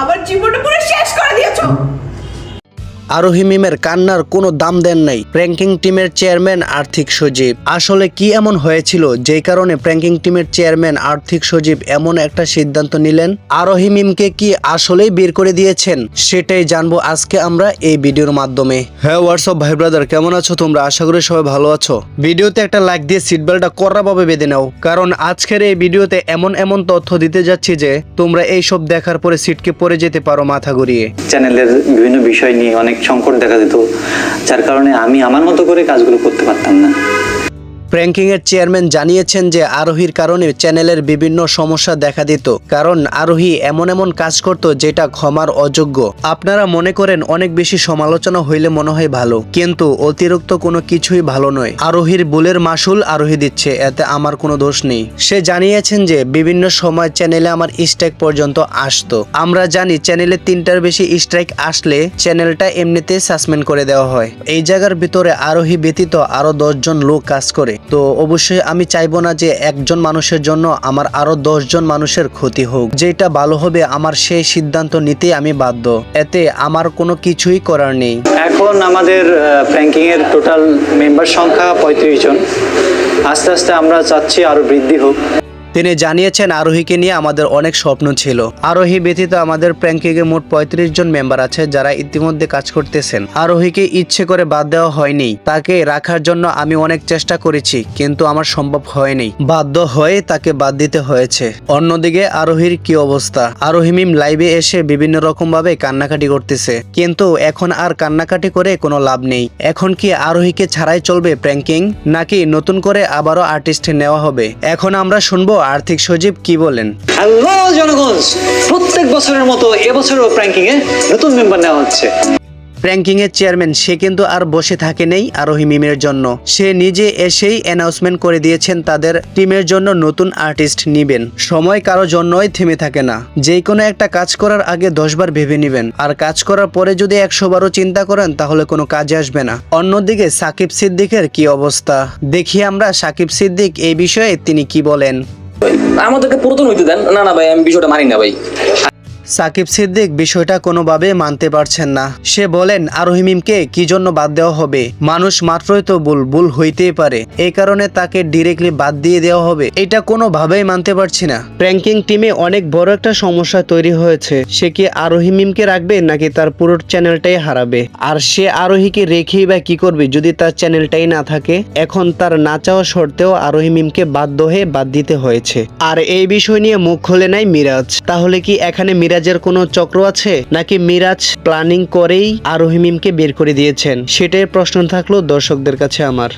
আমার জীবনটা পুরো শেষ করে দিয়েছ। আরোহী মিমের কান্নার কোনো দাম দেন নাই প্র্যাঙ্কিং টিমের চেয়ারম্যান আর্থিক সচিব আসলে কি এমন হয়েছিল, যেই কারণে প্র্যাঙ্কিং টিমের চেয়ারম্যান আর্থিক সচিব এমন একটা সিদ্ধান্ত নিলেন? আরোহী মিমকে কি আসলেই বের করে দিয়েছেন? সেটাই জানব আজকে আমরা এই ভিডিওর মাধ্যমে। হ্যাঁ হোয়াটসঅ্যাপ ভাই ব্রাদার কেমন আছো তোমরা? আশা করি সবাই ভালো আছো। ভিডিওতে একটা লাইক দিয়ে সিট বেল্টটা কড়াভাবে বেঁধে নাও। কারণ আজকের এই ভিডিওতে এমন এমন তথ্য দিতে যাচ্ছি যে, তোমরা এই সব দেখার পরে সিটকে পড়ে যেতে পারো মাথা ঘুরিয়ে। চ্যানেলের বিভিন্ন বিষয় নিয়ে অনেক সংকট দেখা দিত যার কারণে আমি আমার মতো করে কাজগুলো করতে পারতাম না। প্র্যাঙ্কিং এর চেয়ারম্যান জানিয়েছেন যে আরোহীর কারণে চ্যানেলের বিভিন্ন সমস্যা দেখা দিত, কারণ আরোহী এমন এমন কাজ করত যেটা ক্ষমার অযোগ্য। আপনারা মনে করেন অনেক বেশি সমালোচনা হইলে মনে হয় ভালো, কিন্তু অতিরিক্ত কোনো কিছুই ভালো নয়। আরোহীর বুলের মাসুল আরোহী দিচ্ছে, এতে আমার কোনো দোষ নেই। সে জানিয়েছেন যে বিভিন্ন সময় চ্যানেলে আমার স্ট্রাইক পর্যন্ত আসতো। আমরা জানি চ্যানেলে তিনটার বেশি স্ট্রাইক আসলে চ্যানেলটা এমনিতে সাসপেন্ড করে দেওয়া হয়। এই জায়গার ভিতরে আরোহী ব্যতীত আরও দশজন লোক কাজ করে। তো অবশ্যই আমি চাইব না যে একজন মানুষের জন্য আমার আরও দশজন মানুষের ক্ষতি হোক। যেটা ভালো হবে, আমার সেই সিদ্ধান্ত নিতে আমি বাধ্য। এতে আমার কোনো কিছুই করার নেই। এখন আমাদের ব্যাংকিং এর টোটাল মেম্বার সংখ্যা পঁয়ত্রিশ জন। আস্তে আস্তে আমরা চাচ্ছি আরও বৃদ্ধি হোক। তিনি জানিয়েছেন আরোহীকে নিয়ে আমাদের অনেক স্বপ্ন ছিল। আরোহী ব্যতীত আমাদের প্র্যাঙ্কিং এ মোট পঁয়ত্রিশ জন মেম্বার আছে যারা ইতিমধ্যে কাজ করতেছেন। আরোহীকে ইচ্ছে করে বাদ দেওয়া হয়নি। তাকে রাখার জন্য আমি অনেক চেষ্টা করেছি, কিন্তু আমার সম্ভব হয়নি। বাধ্য হয়ে তাকে বাদ দিতে হয়েছে। অন্যদিকে আরোহীর কি অবস্থা? আরোহী মিম লাইভে এসে বিভিন্ন রকম ভাবে কান্নাকাটি করতেছে। কিন্তু এখন আর কান্নাকাটি করে কোনো লাভ নেই। এখন কি আরোহীকে ছাড়াই চলবে প্র্যাঙ্কিং নাকি নতুন করে আবারও আর্টিস্ট নেওয়া হবে? এখন আমরা শুনব আর্থিক সজীব কি বলেন? হ্যালো জনগণ প্রত্যেক বছরের মতো এবছরও প্র্যাঙ্কিং এ নতুন মেম্বার নেওয়া হচ্ছে। প্র্যাঙ্কিং এর চেয়ারম্যান সে কিন্তু আর বসে থাকে নেই আরোহী মিমের জন্য। সে নিজে এসেই অ্যানাউন্সমেন্ট করে দিয়েছেন তাদের টিমের জন্য নতুন আর্টিস্ট নিবেন। সময় কারও জন্যই থেমে থাকে না। যে কোনো একটা কাজ করার আগে দশবার ভেবে নেবেন। আর কাজ করার পরে যদি একশো বারও চিন্তা করেন তাহলে কোনো কাজে আসবে না। অন্যদিকে সাকিব সিদ্দিকের কি অবস্থা? দেখি আমরা সাকিব সিদ্দিক এই বিষয়ে তিনি কি বলেন। আমাদেরকে পুরাতন হইতে দেন। না না ভাই আমি বিষয়টা মানি না ভাই। সাকিব সিদ্দিক বিষয়টা কোনোভাবে মানতে পারছেন না। সে বলেন আরোহী মিমকে কি জন্য বাদ দেওয়া হবে? মানুষ মাত্রই তো ভুল ভুল হইতেই পারে। এই কারণে তাকে ডিরেক্টলি বাদ দিয়ে দেওয়া হবে। এটা কোনোভাবেই মানতে পারছি না। প্র্যাঙ্কিং টিমে অনেক বড় একটা সমস্যা তৈরি হয়েছে। সে কি আরোহী মিমকে রাখবে, নাকি তার পুরো চ্যানেলটাই হারাবে? আর সে আরোহীকে রেখেই বা কি করবে যদি তার চ্যানেলটাই না থাকে? এখন তার না চাওয়া সত্ত্বেও আরোহী মিমকে বাধ্য হয়ে বাদ দিতে হয়েছে। আর এই বিষয় নিয়ে মুখ খোলে নাই মিরাজ। তাহলে কি এখানে মিরাজের কোনো চক্র আছে? নাকি মিরাজ প্ল্যানিং করেই আরোহিমিমকে বের করে দিয়েছেন? সেটাই প্রশ্ন থাকল দর্শকদের কাছে আমার।